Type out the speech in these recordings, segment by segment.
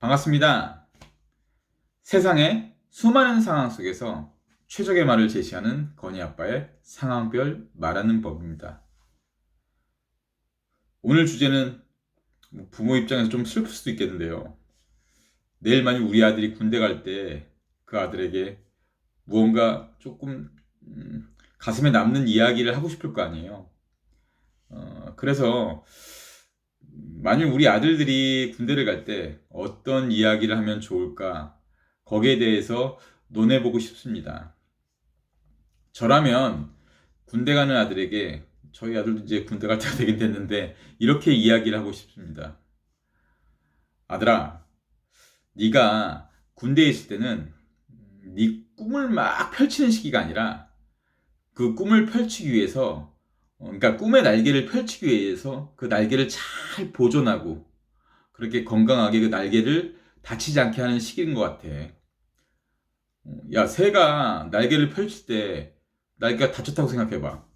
반갑습니다. 세상의 수많은 상황 속에서 최적의 말을 제시하는 건희 아빠의 상황별 말하는 법입니다. 오늘 주제는 뭐 부모 입장에서 좀 슬플 수도 있겠는데요. 내일 만약 우리 아들이 군대 갈 때 그 아들에게 무언가 조금 음, 가슴에 남는 이야기를 하고 싶을 거 아니에요. 어, 그래서 만일 우리 아들들이 군대를 갈 때 어떤 이야기를 하면 좋을까 거기에 대해서 논해보고 싶습니다. 저라면 군대 가는 아들에게 저희 아들도 이제 군대 갈 때가 되긴 됐는데 이렇게 이야기를 하고 싶습니다. 아들아, 네가 군대에 있을 때는 네 꿈을 막 펼치는 시기가 아니라 그 꿈을 펼치기 위해서 어, 그러니까 꿈의 날개를 펼치기 위해서 그 날개를 잘 보존하고 그렇게 건강하게 그 날개를 다치지 않게 하는 시기인 것 같아. 어, 야, 새가 날개를 펼칠 때 날개가 다쳤다고 생각해봐.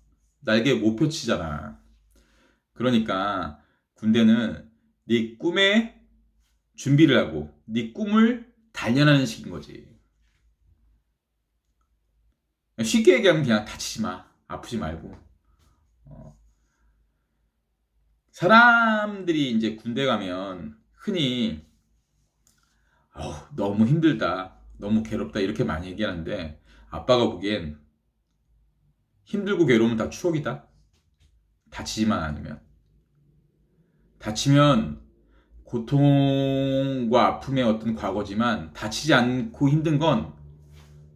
날개 못 펼치잖아. 그러니까 군대는 네 꿈에 준비를 하고 네 꿈을 단련하는 시기인 거지. 쉽게 얘기하면 그냥 다치지 마. 아프지 말고. 어. 사람들이 이제 군대 가면 흔히 어우, 너무 힘들다. 너무 괴롭다. 이렇게 많이 얘기하는데 아빠가 보기엔 힘들고 괴로우면 다 추억이다. 다치지만 않으면. 다치면 고통과 아픔의 어떤 과거지만 다치지 않고 힘든 건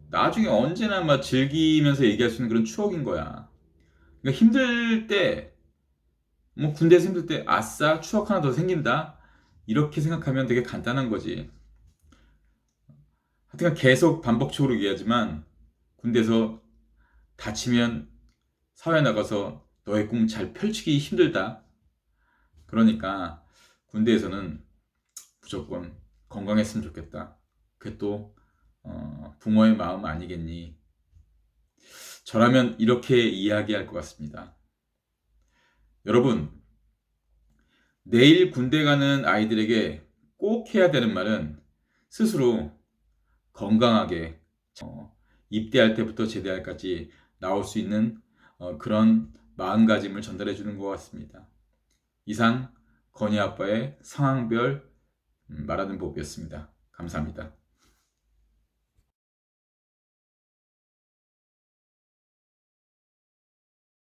나중에 언제나 막 즐기면서 얘기할 수 있는 그런 추억인 거야. 그러니까 힘들 때, 뭐 군대에서 힘들 때, 아싸, 추억 하나 더 생긴다. 이렇게 생각하면 되게 간단한 거지. 하여튼 계속 반복적으로 얘기하지만, 군대에서 다치면 사회 나가서 너의 꿈 잘 펼치기 힘들다. 그러니까 군대에서는 무조건 건강했으면 좋겠다. 그게 또 어, 부모의 마음 아니겠니? 저라면 이렇게 이야기할 것 같습니다. 여러분, 내일 군대 가는 아이들에게 꼭 해야 되는 말은 스스로 건강하게 어, 입대할 때부터 제대할까지 나올 수 있는 어, 그런 마음가짐을 전달해 주는 것 같습니다. 이상 건희 아빠의 상황별 음, 말하는 법이었습니다. 감사합니다.